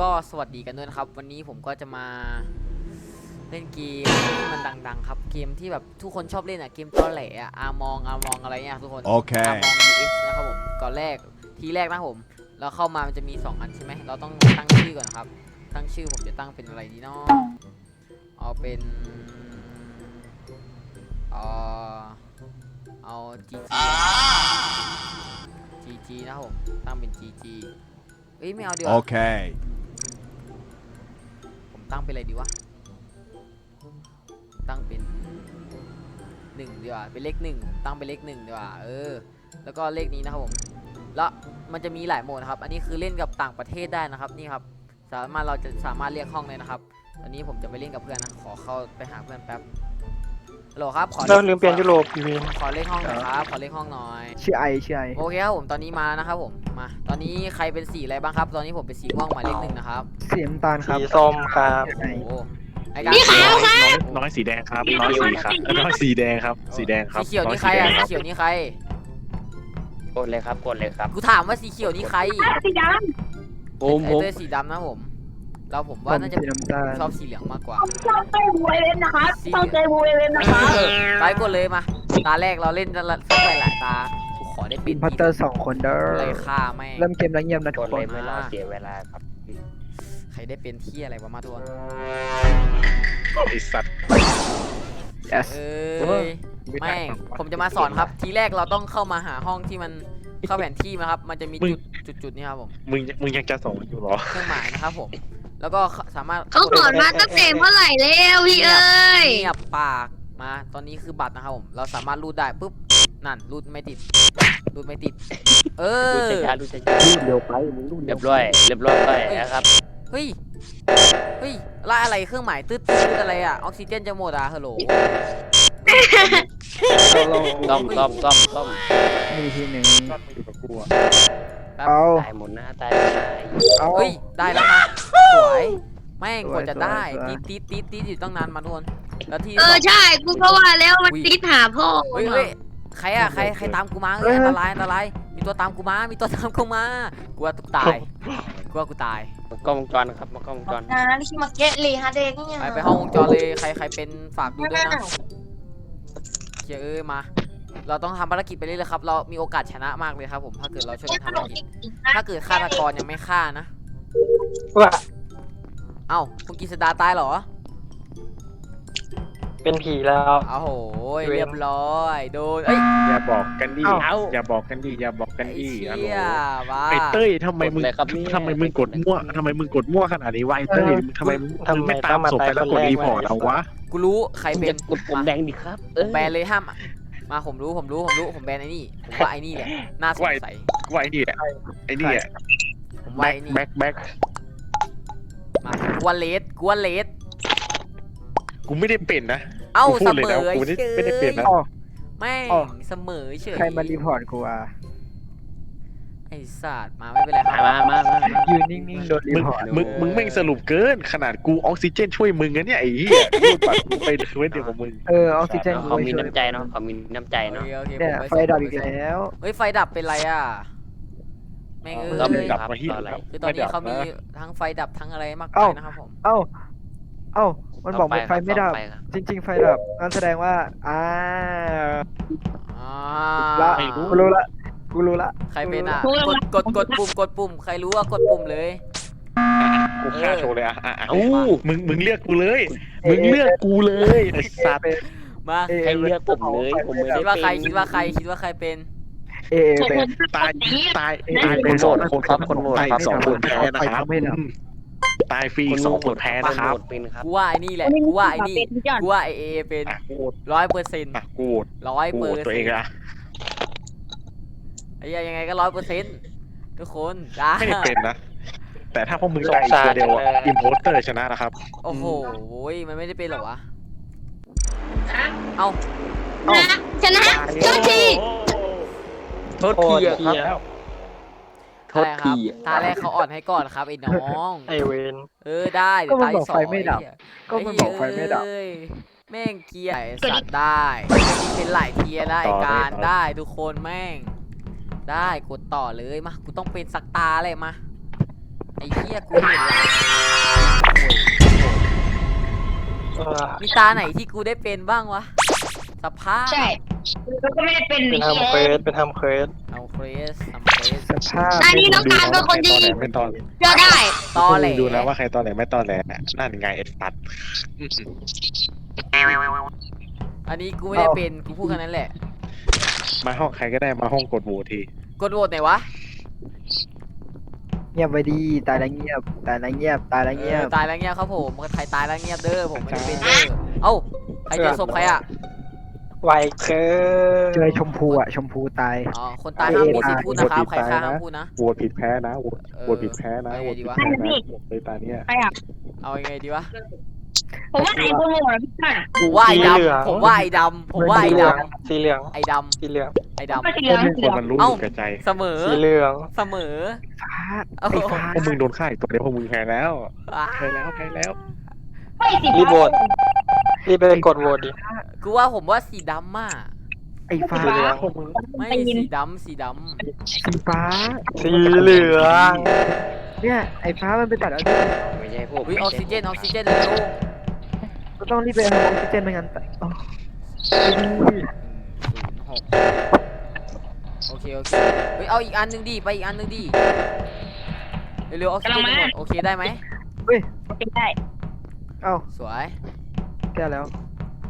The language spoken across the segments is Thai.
ก็สวัสดีกันด้วยนะครับ วันนี้ผมก็จะมาเล่นเกมที่มันดัง ๆ ครับเกมที่แบบทุกคนชอบเล่นอะเกมตอแหลอะอามองอามองอะไรเงี้ยทุกคนโอเคอามอง US นะครับผมก่อนแรกทีแรกนะครับผม เราเข้ามามันจะมี 2 อันใช่ไหมเราต้องตั้งชื่อก่อนนะครับ ตั้งชื่อผมจะตั้งเป็นอะไรดีเนาะเอาเป็นเอ่อเอา GG GG นะครับผมตั้งเป็น GG เอ้ยไม่เอาดีกว่า Okay. ผม ตั้งเป็นอะไรดีวะ ตั้งเป็นหนึ่งดีกว่า เป็นเลขหนึ่งตั้งเป็นเลขหนึ่งดีกว่า เออ แล้วก็เลขนี้นะครับผม แล้วมันจะมีหลายโหมดนะครับ อันนี้คือเล่นกับต่างประเทศได้นะครับ นี่ครับ สามารถเราจะสามารถเรียกห้องเลยนะครับ อันนี้ผมจะไปเล่นกับเพื่อนนะ ขอเข้าไปหาเพื่อนแป๊บ โหลครับขอเราลืมเปลี่ยนยุโรปอีเวนขอเลขห้องหน่อยครับขอเลขห้องหน่อย ชื่อไอชื่อไอโอเคครับผมตอนนี้มานะครับผมมา ตอนนี้ใครเป็นสีอะไรบ้างครับ ตอนนี้ผมเป็นสีม่วงหมายเลขหนึ่งนะครับสีน้ำตาลครับสีส้มครับโอ้โหไอ้การน้อยน้อยสีแดงครับน้อยสีครับน้อยสีแดงครับ สีแดงครับสีเขียวนี่ใครอะสีเขียวนี่ใครกดเลยครับกดเลยครับกูถามว่าสีเขียวนี่ใครสีดผมไอ้ผมเต้ยสีดำนะผม เราผมผว่ามน่าจะสีน้ำตาล ชอบสีเหลืองมากกว่าำต้องเต้บูเอเลนนะครับต้องเต้บูเอเลนนะครับ ไปกดเลยมา ตาแรกเราเล่นสักหลายหลายๆตากูขอได้เป็อินนพัตเตอร์สองคนเด้ออะไรฆ่าแม่ง เริ่มเกมแล้วเงียบนะกทุกดคเลนยไม่รอเสียเวลาครับใครได้เป็นที่อะไรวะมาทวนไอสัตว์เอสเอ้ยแม่งผมจะมาสอนครับ ทีแรกเราต้องเข้ามาหาห้องที่มันเข้าแผนที่นะครับ มันจะมีจุดจุดจุดนี่ครับผมมึงมึงยังจะส่งอยู่เหรอ เครื่องหมายนะครับผม แล้วก็สามารถเขาสอนมาตั้งแต่เมื่อไหร่แล้วพี่เอ้ยเงียบปากมาตอนนี้คือบัตรนะครับผมเราสามารถรูดได้ปุ๊บนั่นรูดไม่ติดรูดไม่ติด เอดูอช้าๆดูช้ารูดเร็วไปมึงรูดๆเร็เรีวยบร้อยเรียบร้อยไปนะครับเฮ้ยเฮ้ยแล่อะไรเครื่องหมายตืดตืดอะไรอะออกซิเจนจะหมดอะฮัลโหลต้อมต้อมต้อมต้อมมีทีหนึ่ง ก็อยู่กับกูอะเอา ตายหมดหน้าตายหมดหน้าเอา เฮ้ย ได้แล้วมาสวยแม่งสวยกว่าจะได้สวยติดติดติดติดอยู่ตั้งนานมาทุกคนแล้วที่เออใช่ กูก็ว่าแล้วมันติดหาพ่อเฮ้ยเฮ้ยใครอะใครใครตามกูมาเอ้ยอันตรายอันตรายมีตัวตามกูมา มีตัวตามกูมากูว่าตุกตายกูว่ากูตายมากล้องวงจรนะครับมากล้องวงจรนะนี่มาเกะเลยฮะเด็กเนี่ยไปไปห้องวงจรเลยใครใครเป็นฝากดูด้วยนะเชียเอ้ยมา เราต้องทำภารกิจไปเรื่อยๆครับ เรามีโอกาสชนะมากเลยครับผม ถ้าเกิดเราช่วยกันทำภารกิจ ถ้าเกิดฆาตกรยังไม่ฆ่านะ ว่าเอ้าคุณกิษดาตายเหรอ เป็นผีแล้ว อ้าวโหยเรียบร้อย โดน เอ้ย อย่าบอกกันดิเอ้า อย่าบอกกันดิอย่าบอกกันไอ้ดิเชี่ฮัลโหลยบ้าไอเต้ยทำไมมึงกดเลยครับเนี่ย ทำไมมึงกดมั่วทำไมมึงกดมั่วขนาดนี้วะไอเต้ยมึงทำไมมึงทำไมมึงไม่ตามศพไปแล้วกดรีพอร์ตเอาวะ กูรู้ใครคุณเป็จะนกดปุ่มแดงดิครับเออแบนเลยห้ามอะ มาผมรู้ผมรู้ผมรู้ผมแบนไอ้นี่ผมว่าไอ้นี่แหละน่าสงสัยกูว่าไอ้นี่แหละไอ้นี่อะผมว่าแบ็คไอ้นี่แบ็คแบ็คมากูว่าเลสกูว่าเลสกูไม่ได้เป็นนะเอ้ากูพูเสดเลยมนะอกูไม่ได้เฉยไม่ได้เป็นนะ อ๋อ แม่งอ๋อ เสมอเฉย ใครมารีพอร์ตกูอะ ไอ้สัตว์มาไม่เป็นไรครับมามามามายืนนิ่งๆโดนรีมึงพอร์ตมึงมึงแม่งสรุปเกิน ขนาดกูออกซิเจนช่วยมึงนะเนี่ยไอ้เหี้ยรูดบัตรกูไปเว้นเดียวกับมึง เออออกซิเจนกูเขาไปมีช่วยน้ำใจเนาะเขามีน้ำใจโอเนาะเคโอเคเนี่ยผมไฟดับอีกแล้วเฮ้ยไฟดับเป็นไรอะแม่งเอ้ก็มียดับครับมาเหี้ยต่ออะไรคือตอนนี้เขามีไดับะทั้งไฟดับทั้งอะไรมากเอ้ามายนะครับผม เอ้าเอ้ามันบอกต่มันไฟไม่ดับ ต่อปครับจริง ๆ ไฟดับนั่นแสดงว่าอ่าอ่า ละไม่รู้ กูรู้ละ กูรู้ละใครเป็นอะ กดกดกดปุ่มกดปุ่ม ใครรู้ว่ากดปุ่มเลย กูฆ่าโชว์เลยอะอะอะเอ้ามึงมึงเลือกกูเลย มึงเลือกกูเลยไอ้สัตว์มาเอใครเลือกผมเลยผมไม่ได้คิดว่าใครเป็นคิดว่าใครคิดว่าใครเป็นเอเอเป็นตายตายเอ้ยตายคนโหวตคนครับคนโหวตตายครับสองคนแพ้นะครับไม่ดับอืมตายฟรีคนสองโหควนตแพ้คนะครับโหวตเป็นครับกูว่าไอ้นี่แหละกูว่าไอ้นี่กูว่าไอเอเป็นอะกูร้อยเปอร์เซ็นต์อะกูร้อยกูเปอร์ตัวเซ็เอนงต์อะ ไอ้เหี้ยยังไงก็ร้อยเปอร์เซ็นต์ทุกคนจ้าไม่ได้เป็นนะ แต่ถ้าพวกมึงตายอีกตัวเดียวอิมโพสเตอร์ชนะนะครับ โอ้โหมันไม่ได้เป็นเหรอวะ เอ้านะชนะโทษทีโทษทีอะครับ โทอะไรษครัทีบอะตาแรกเขาอ่อนให้ก่อนครับไอ้น้อง ไอเวนเออได้เดี๋ยวก็มันตาที่บอกสองไฟไม่ดับอ้เหี้ยก็มันบอกไฟไม่ดับอ้เอ้ยแม่งเกียร์ไอ้สัตว์ได้ เป็นหลายเทียร์ได้ต่อเลยการต่อได้ทุกคนแม่ง ได้กดต่อเลยมากูต้องเป็นสักตาเลยมาไอ้เหี้ยกูเห็นแล้วมีตาไหนที่กูได้เป็นบ้างวะสภาพใช่กูก็ไม่ได้เป็นไปทำเควสไปทำเควสเอาเควสทำเควสสภาพอันนี้ต้องการเป็นคนดีเป็นตอนเจอได้ตอแหลดูนะว่าใครตอแหลไม่ตอแหลนั่นไงเอ็ดตัดอันนี้กูไม่ได้เป็นกูพูดแค่นั้นแหละ มาห้องใครก็ได้มาห้องกดโหวตทีกดโหวตไหนอยวะเงียบไปดีตายแล้วเงียบ ตายแล้วเงียบ ตายแล้วเงียเอบอตายแล้วเงียบครับผมใครตายแล้วเงียบเด้อผมไม่ได้เป็นเด้อเอ้าใครเจอศพใครอะไวเกิเจอนชมพูอะ ชมพูตาย อ๋อคนตายห้ามมีสิทธิ์พูดนะครับใครฆ่าห้ามพูดนะโหวตผิดแพ้นะโหวตเออโหวตผิดแพ้นะโหวตผิดแพ้นะบอกเลยตาเนี้ยใครอะเอายังไงดีวะ ผมว่าไอ้คนโหดอะพี่กันผมว่าไอ้ดำผมว่าไอ้ดำผมว่าไอ้ดสีเหลืองำไอ้ดสีเหลืองำไอ้ดก็สีเหลืองสีเหคลืนองมันรู้อเอ้ายู่กับใจำเสมอสีเหลืองเสมอฟ้าเอ้าไอ้ฟ้าพวกมึงโดนฆ่าอีกตัวเดียวพวกมึงแพ้แล้วอะแพ้แล้วแพ้แล้วไม่สีรีบโหวตรีบไปกดโหวตดิ กูว่าผมว่าสีดำอะไอ้ฟ้าสีเหลือง พวกมึงไม่สีดำสีดสีฟ้าสีเหลืองเนี่ยไอ้ฟ้ามันไปตัดเอาไม่ใช่พวกำวิออกซิเจนออกซิเจนเร็ว ก็ต้องรีบไปเอาออกซิเจนไม่งั้นตายอ๋อไปดีศูนย์หกโอเคโอเคเฮ้ยเอาอีกอันหนึ่งดิไปอีกอันหนึ่งดิเร็วๆออกซิเจนจะหมดโอเคได้ไหมได้เอ้าสวยแก้แล้ว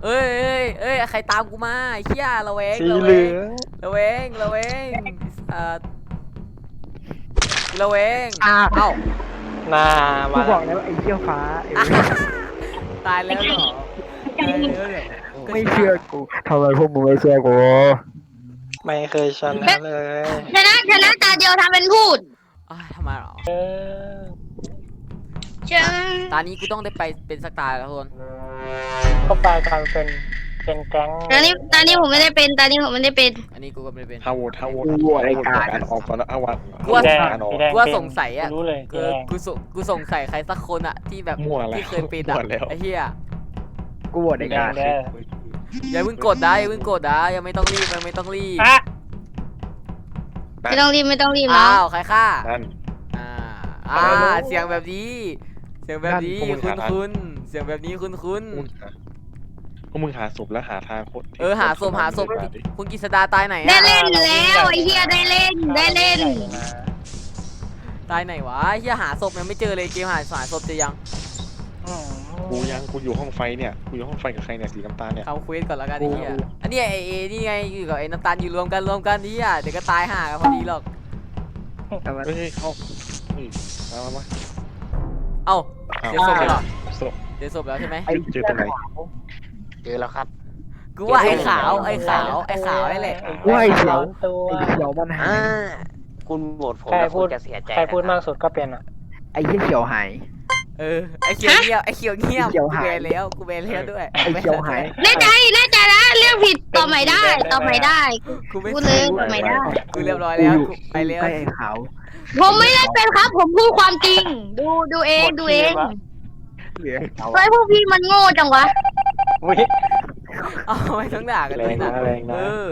เอ้ยเอ้ยเอ้ยใครตามกูมาไอ้เหี้ยระแวงสีระเหแวลืงองระแวงระแวงเอ่อระแวงอ้าวเอ้าหน้ากูมาบอกแล้วไอ้เหี้ยฟ้าเออ ตายแล้วเหรอตายแล้วเหรอไม่เชื่อกูทำไมพวกมึงไม่เชื่อกูไม่เคยชนะเลยชนะชนะตาเดียวทำเป็นพูดอ้าวทำไมเหรอเออเชื่อตานี้กูต้องได้ไปเป็นสักตาแล้วทุกคนก็ไปกันเป็น เป็นแก๊งตอนนี้ตอนนี้ผมไม่ได้เป็นตอนนี้ผมไม่ได้เป็นอันนี้กูก็ไม่ได้เป็นถ้าโหวตถ้าโหวตโหวตการออกก่อนแล้วเอาวันกูว่าการออกกูว่าสงสัยอะรู้เลยกูกูสงกูสงสัยใครสักคนอะที่แบบมั่วแล้วที่เคยเป็นอะมั่วแล้ว ไอ้เหี้ยกูโหวตไอ้การอย่าเพิ่งกดได้อย่าเพิ่งกดได้ยังไม่ต้องรีบยังไม่ต้องรีบอะไม่ต้องรีบไม่ต้องรีบอ้าเนาะวใครฆ่านั่น อ่าอ่าเสียงแบบนี้ เสียงแบบนี้นั่นพวกมึคุณงหาคุณเสียงแบบนี้คุณคุณพว กมึงหาศพแล้วหาทางโคตรเออหาศพหาศพคุณกิษดาตายไหนได้อะเล่นแล้วไอ้เฮียได้เล่นได้เล่น ตายไหนวะเฮียหาศพยังไม่เจอเลยเกมหาหาศพเจอยังอืมกูยังกูอยู่ห้องไฟเนี่ยกูอยู่ห้องไฟกับใครเนี่ยสีน้ำตาลเนี่ยทำเควสก่อนแล้วกันไอ้เฮียอันนี้ไอเอนี่ไงอยู่กับไอ้น้ำตาลอยู่รวมกันรวมกันนี่อะเดี๋ยวก็ตายห่ากันพอดีหรอกแต่ว่าเฮ้ยเข้านี่มามามาเอ้าอ้าวเดี๋ยวศพแล้วเหรอ ศพเดี๋ยวศพแล้วใช่ไหมไอ้ เจอตรงไหนเจอแล้วครับ กูว่าไอ้ขาวไอ้ขาวไอ้ขาวไอ้แหละว่าไอ้เขียวตัวไอ้เขียวมันหาอ่ายคุณโหวตผมใครแล้วพูคุดณจะเสียใจใครพูดนะมากสุดก็เป็นอะไอ้เหี้ยเขียวหาย เออไอ้เขียวเงียบไอ้เขียวเงียบไอ้เขียวกูหาย เบนแล้วกูเบนแล้วด้วยไอ้เขียวหายแน่ใจแน่ใจนะเรื่องผิดต่อใหม่ได้ต่อใหม่ได้ กูไม่พูดเลยต่อใหม่ได้ กูเรียบร้อยแล้วกูไปแล้ว ใกล้ไอ้ขาวผมไม่ได้เป็นครับ ผมพูดความจริง ดูดูเองดูเองเหลือขาวเฮ้ยพวกพี่มันโง่จังวะ วิเอาไม่ต้องด่ากันด้วยนะแรงนะแรงนะ เออ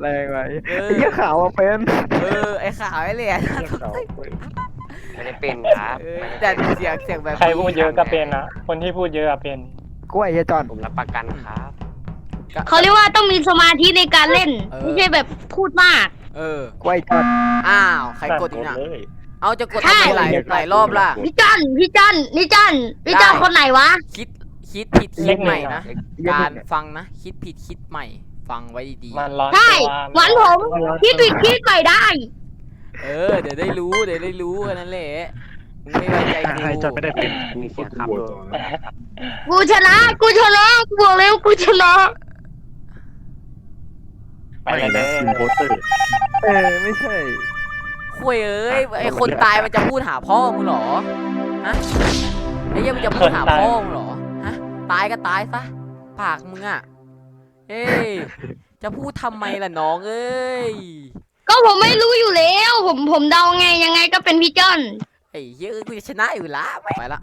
แรงไปเออ ไอ้เหี้ยขาวอะเป็นเออไอ้ขาวไอ้เหลี่ยไม่ได้เป็นครับเออไม่ได้แต่เป็นเสียงเสียงแบบใครพูดเยอะก็เป็นอะคนที่พูดเยอะอะเป็นกูไอ้เหี้ยจอนผมรับประกันครับ เขาเรียกว่าต้องมีสมาธิในการเล่น ไม่ใช่แบบพูดมาก เออกูไอ้จอนอ้าวใครกดหอีมกดน่ะเลยเอาจะกดใช่ ทำไมหลายหลายรอบล่ะ พี่จันพี่จันพี่จันพี่จันได้ คนไหนวะ คิด คิดผิดคิดใหม่นะไอ้เหี้ยการเนี่ยฟังนะ คิดผิดคิดใหม่ ฟังไว้ดีมันร้อนใช่ตัวหวานผมคิดผิดคิดใหม่ได้ ๆ เออ เดี๋ยวได้รู้ เดี๋ยวได้รู้แค่นั้นแหละมึงไม่ไว้ใจใครจะไม่ได้เป็นกูมีกเสียดงครับโหวตด้วยกูชนะ กูชนะกูบอกเลยว่ากูชนะไปไม่เลนะยอิมโพสเตอร์เออไม่ใช่คุยเอ้ยไอคนตายมันจะพูดหาพ่อมึงเหรอ ฮะ ไอ้เหี้ยมึงจะพูดหาพ่อมึงเหรอฮะ ตายก็ตายซะ ปากมึงอะ เอ้ย จะพูดทำไมล่ะน้องเอ้ย ก็ผมไม่รู้อยู่แล้ว ผมผมเดาไงยังไงก็เป็นพี่จันไอ้เหี้ยกูจะชนะอยู่ละไปละ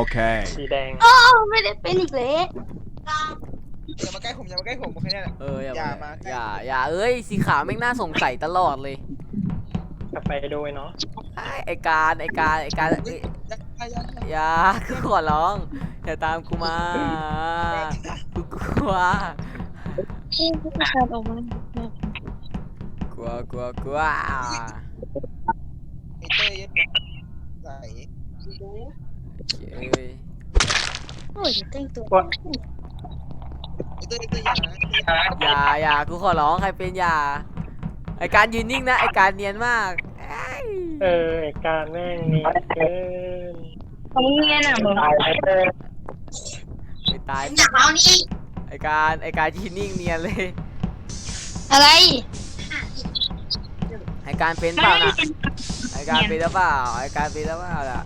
Okay. สีแดง โอ้ไม่ได้เป็นอีกแล้วอย่ามาใกล้ผมอย่ามาใกล้ผมแค่นี้แหละ เอออย่าอย่ามามา อย่า อย่า เอ้ย สีขาวแม่งน่าสงสัยตลอดเลย กลับไปด้วยเนาะ ไอ้ไอการ ไอการ ไอการเอ้ย อย่าอย่าอย่าอย่ากูขอร้องอย่าตามกูมากูกลัวขาดออกมากลัวกลัวกลัวไอ้เต้ยใส่เอ้ยโอ้ยเต้นตัวไอ้เต้ยไอ้เต้ยอย่านะอย่าอย่ากูขอร้องใครเป็นอย่าไอการยืนนิ่งนะไอการเนียนมาก เอ้ยเออไอ้การแม่งนี่เกินของเงี้ยน่ะมึงไอตายอยากเอานี่ไอการไอการยืนนิ่งเนียนเลยอะไรไอการเป็นเปล่าน่ะไอการเป็นหรือเปล่าไอการเป็นหรือเปล่าล่ะ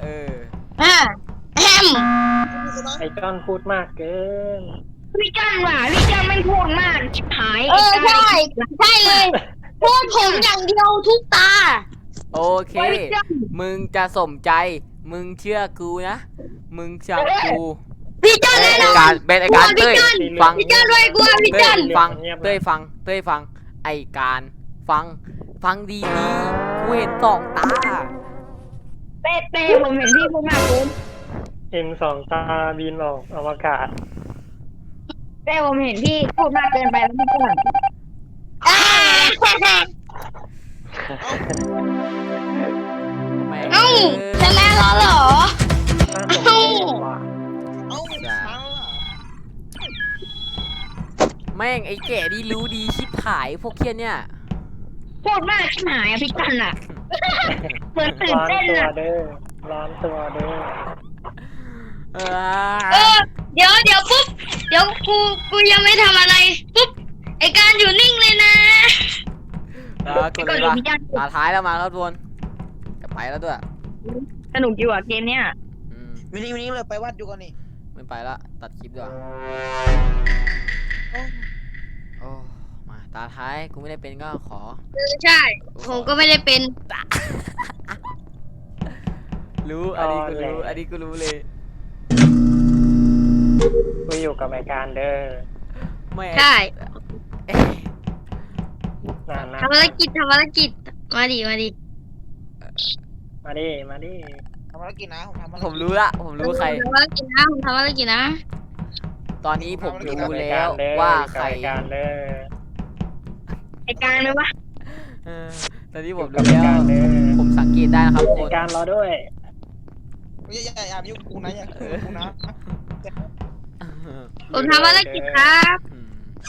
เอออ่าแฮมไอ้จอนพูดมากเกินพี่จันว่ะพี่จันไม่พูดมากชิบหายเออใช่ใช่เลย พูดผมอย่างเดียวทุกตา โอเค มึงจะสมใจ มึงเชื่อกูนะ มึงเชื่อกูพี่จันไอแน่นอนการเป็นไอการพี่เต้ยจันฟังพี่จันด้วยกูว่าพี่เต้จัยนฟังเงียบๆเต้ยฟังเต้ยฟังไอการฟัง ฟังดีดีๆกูเห็นสองตาเป๊ะเป๊ะผมเห็นพี่พูดมากกูเอ็มสองตาบินออกอวกาศเป๊ะผมเห็นพี่พูดมากเกินไปแล้วพี่จันอ่า แม่งเอ้าชนะแล้วเหรอน่าสงสัยว่ะเอ้ามึงช้าอะแม่งไอแก่ดีรู้ดีชิบหายพวกเคียเนี่ยพูดมากชิบหายอะพี่จันอะเหมือนตื่นร้อนเต้นตัวอะเด้อร้อนตัวเด้อเอเอออเดี๋ยวเดี๋ยวปุ๊บ เดี๋ยวกูกูยังไม่ทำอะไร ปุ๊บ ไอการอยู่นิ่งเลยนะ เออกดก็เลยอยู่ปะพี่จันตาท้ายแล้วมาแล้วทุกคนจะไปแล้วด้วยสนุกอยู่อะเกมเนี้ยอืมวันนี้วันนี้เลยไปวัดอยู่ก่อนนี่ไม่ไปละตัดคลิปด้วยโอ้โอ้มาตาท้ายกูไม่ได้เป็นก็ขอใช่ ผมก็ไม่ได้เป็น รู้อันนี้กูรู้อันนี้กูรู้เลยกูอยู่กับไอ้การเด้อไม่ใช่เอ๊ะ นานนะทำภารกิจทำภารกิจ มาดิมาดิมาดิมาดิทำภารกิจนะผมทำภารผกิจมรู้ละ ผมรู้ใคร ทำภารกิจนะผมทำภารกิจนะ ตอนนี้ผมอยู่รู้กับไอ้แล้กาวรเด้อว่าอยู่กับใครไอ้การเด้อไอการเลยวะเออตอนนี้อผมยู่กับรู้ไอ้แล้วการเด้อผมสังเกตได้นะครับทุกคไอ้นการรอด้วยอย่าอย่าอย่ามายุ่งกูนะอย่ายุ่งกูนะผมทำภารกิจครับอืม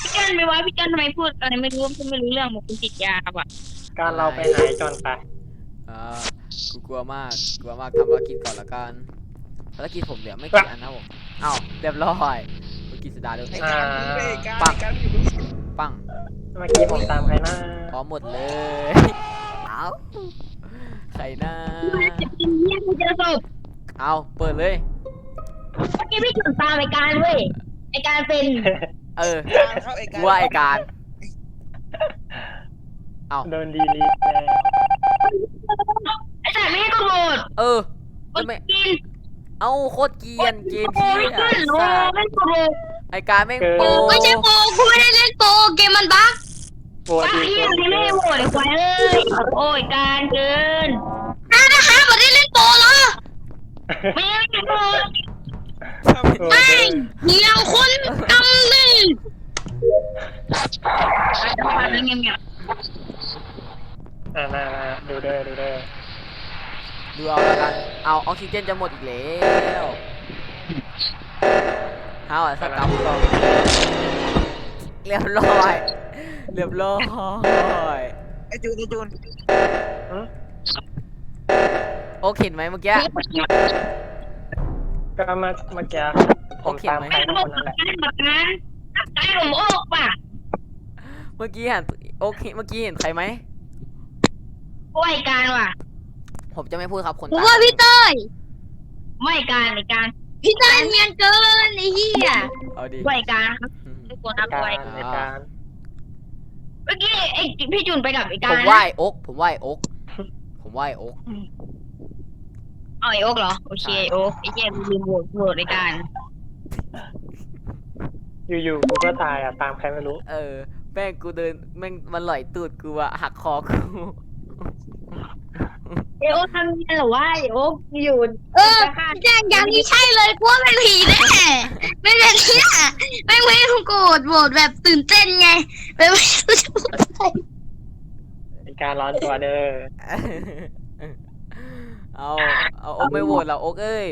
พี่จันไม่ว่าพี่จันทำไมพูดอะไรไม่รู้พูดไม่รู้เรื่องบอกคุณติดยาว่ะการเราไปไหนจอนไปอ่ากูกลัวมากกลัวมากทำภารกิจก่อนละกันภารกิจผมเหลือไม่กี่อันนะผมอ้าวเรียบร้อยกูกินสดาด้วยไอ้การมึงไปไอ้การไอ้การอยู่ตรงนี้ปังเมื่อกี้ผมตามใครนะพร้อมหมดเลยเอาใครนะกินเยี่ยมเจอศพเอาเปิดเลยเมื่อกี้พี่จุดตามไอการเว้ยไอการเป็น เออการเข้าไอ้กูการว่าไอการ โดนดีลีทแล้วไอแต่ไม่ให้กดโหวตเออกจะดไม่กินเอาโคตรเกรียนเกมโอ้ที่ยขึ้นโอ้อะไม่กดโหวตไอการแม่งโปไม่ใช่โปรกูไม่ได้เล่นโปรเกมมันบั๊กโหวตไอ้ดีเหี้ยคนไม่ได้โหวตไอ้ควายเอ้ยโอ้ยการเกินอ้าวนะคะไม่ได้เล่นโปรเหรอไม่ได้เล่นโปรโหวต ไม่เด้อเหี่ยวคนกำหนึ่งเงียบอ่ามาดูเด้อดูเด้อดูเอาแล้วกัน เอาออกซิเจนจะหมดอีกแล้วเอาอะสกัมเรียบร้อย เรียบร้อยไอจูนไอจูนโอเคไหมเมื่อกี้ ก็มาเมื่อกี้ผมตามใครๆทั้งคนนั่นแหละการแบบนั้นการผมโอกป่ะเมื่อกี้เห็นโอเคเมื่อกี้เห็นใครไหมโอ้ยการว่ะ ผมจะไม่พูดครับคนผมตายว่าพี่เต้ยไม่การไอ้การพี่เต้ยเนียนเกินไอ้เหี้ยเอาดิไหวการครับทุกคนครับกาไหวรในการเมื่อกี้ไอ้พี่จุนไปกับไอ้ผการมไหว้อกผมไหว้อกผมไหว้อก เอาไอ้โอกเหรอ โอเคโอกไอ้เหี้ยลืมโหวตโหวตไอ้การ อยู่ๆกูก็ตายอะตามใครไม่รู้ เออ แม่งกูเดินแม่งมันหล่อยตูดกูอะหักคอกูผเอโอทำยังไงเหรอวะเอโออยู่เอออย่างอย่างนี้ใช่เลยกูว่าเป็นผีแน่ไม่เป็นเนี่ยไม่ไม่โกรธโหวตแบบตื่นเต้นไงไม่ไม่รู้จะพูดอะไรเป็นการร้อนตัวเด้อ เอาเอาโอ๊กไม่โหวตเหรอโอ๊กเอ้ย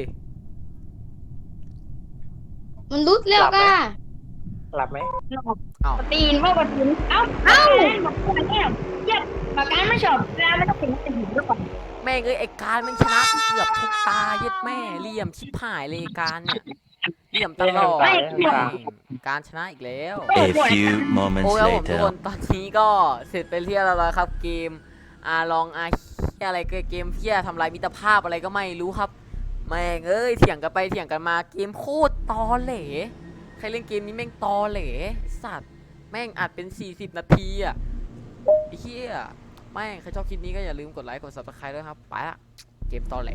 มันรุดแล้วก็หลับไหมตีนว่าบตีนเอ้าเอ้าบอกว่าเนี่ยเยี่ยมปากการไม่ชอบแล้วไม่ต้องเป็นเป็นหินด้วยก่อนแม่งเอ้ยไอ้การมันชนะเกือบทุกตาเย็ดแม่เหลี่ยมชิบหายเลยไอ้การเนี่ยเหลี่ยมตลอดไม่การชนะอีกแล้ว A few moments โอ้ยครับผมทุก later. คนตอนนี้ก็เสร็จไปเรียบร้อยแล้วครับเกมอาลองอาเหี้ ยอะไรก็เกมเพี้ยทำลายมิตรภาพอะไรก็ไม่รู้ครับแม่งเอ้ยเถียงกันไปเถียงกันมาเกมโคตรตอเหลใครเล่นเกมนี้แม่งตอเหลสัตว์แม่งอัดเป็น 40 นาทีอะไอ้เหี้ยแม่งใครชอบคลิปนี้ก็อย่าลืมกดไลค์กดซับสไครต์ด้วยครับไปละเกมตอแหล